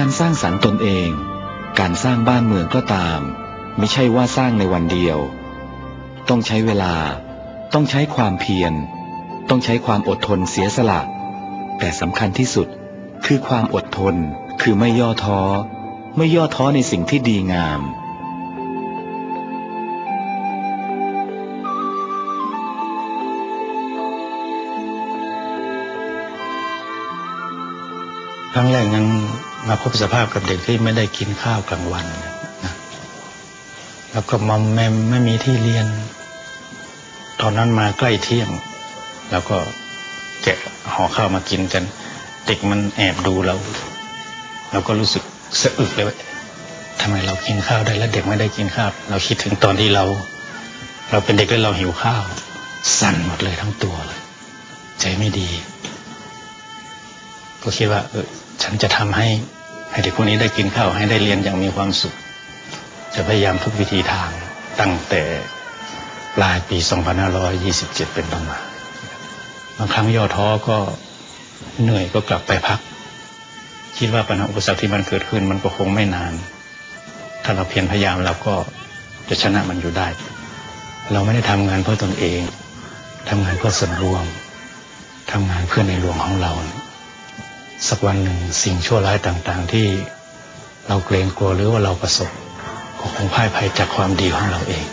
การสร้างสรรค์ตนเอง การสร้างบ้านเมืองก็ตาม ไม่ใช่ว่าสร้างในวันเดียว ต้องใช้เวลา ต้องใช้ความเพียร ต้องใช้ความอดทนเสียสละ แต่สำคัญที่สุดคือความอดทน คือไม่ย่อท้อ ไม่ย่อท้อในสิ่งที่ดีงามครั้งแรกนั้น มาพบสภาพกับเด็กที่ไม่ได้กินข้าวกลางวันนะแล้วก็มอมแมมไม่มีที่เรียน ตอนนั้นมาใกล้เที่ยง แล้วก็แกะห่อข้าวมากินกัน เด็กมันแอบดูเราเราก็รู้สึกสะอึกเลยว่าทำไมเรากินข้าวได้แล้วเด็กไม่ได้กินข้าว เราคิดถึงตอนที่เรา เราเป็นเด็กแล้วเราหิวข้าว สั่นหมดเลยทั้งตัวเลยใจไม่ดี ก็คิดว่าเออฉันจะทำให้ให้เด็กพวกนี้ได้กินข้าวให้ได้เรียนอย่างมีความสุข จะพยายามทุกวิธีทางตั้งแต่ปลายปี 2527 เป็นต้นมาบางครั้งย่อท้อก็เหนื่อยก็กลับไปพัก คิดว่าปัญหาอุปสรรคที่มันเกิดขึ้นมันก็คงไม่นาน ถ้าเราเพียรพยายามเราก็จะชนะมันอยู่ได้ เราไม่ได้ทำงานเพื่อตนเองทำงานเพื่อส่วนรวมทำงานเพื่อในหลวงของเรา สักวันหนึ่งสิ่งชั่วร้ายต่างๆ ที่เราเกรงกลัวหรือว่าเราประสบก็คงพ่ายภัยจากความดีของเราเอง